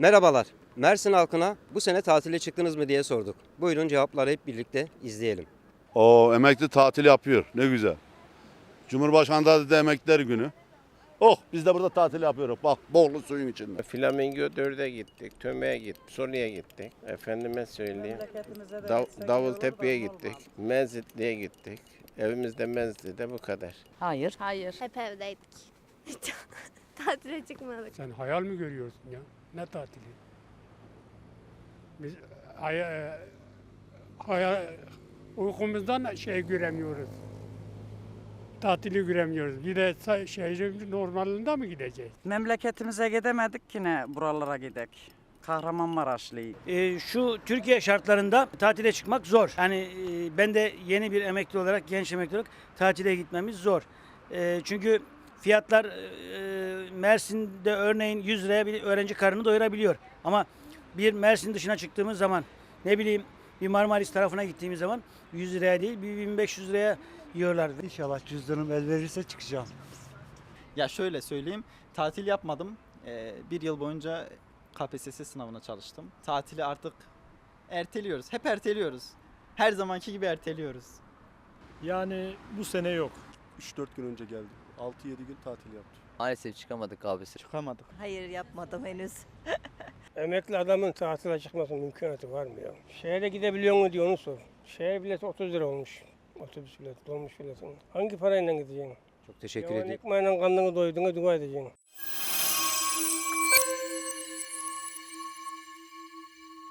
Merhabalar. Mersin halkına bu sene tatile çıktınız mı diye sorduk. Buyurun cevapları hep birlikte izleyelim. O emekli tatil yapıyor. Ne güzel. Cumhurbaşkanı da dedi emekliler günü. Oh biz de burada tatil yapıyoruz. Bak Bolu suyun içinde. Flamingo 4'e gittik, Töme'ye gittik, Solu'ya gittik. Efendime söyleyeyim. Dav- Davultepe'ye gittik, Menzitli'ye gittik. Evimizde Menzitli'de bu kadar. Hayır. Hayır. Hep evdeydik. Tatile çıkmadık. Sen hayal mi görüyorsun ya? Ne tatili? Biz hay- hayal, uykumuzdan şey göremiyoruz. Tatili göremiyoruz. Bir de şehrin normalinde mi gideceğiz? Memleketimize gidemedik yine buralara gidek. Kahramanmaraşlıyız. Ee, şu Türkiye şartlarında tatile çıkmak zor. Yani e, ben de yeni bir emekli olarak, genç emekli olarak tatile gitmemiz zor. E, çünkü fiyatlar e, Mersin'de örneğin 100 liraya bir öğrenci karnını doyurabiliyor. Ama bir Mersin dışına çıktığımız zaman ne bileyim bir Marmaris tarafına gittiğimiz zaman 100 liraya değil bir 1500 liraya yiyorlar. İnşallah cüzdanım el verirse çıkacağım. Ya şöyle söyleyeyim, tatil yapmadım. Ee, bir yıl boyunca KPSS sınavına çalıştım. Tatili artık erteliyoruz. Hep erteliyoruz. Her zamanki gibi erteliyoruz. Yani bu sene yok. 3-4 gün önce geldim. 6-7 gün tatil yaptım. Maalesef çıkamadık abisi. Çıkamadık. Hayır yapmadım henüz. Emekli adamın tatile çıkması mümkünatı var mı ya? Şehre gidebiliyor mu diye onu sor. Şehir bileti 30 lira olmuş. Otobüs bileti, dolmuş bileti. Hangi parayla gideceksin? Çok teşekkür ediyorum. ekmeğiyle karnını doyduğuna dua edeceksin.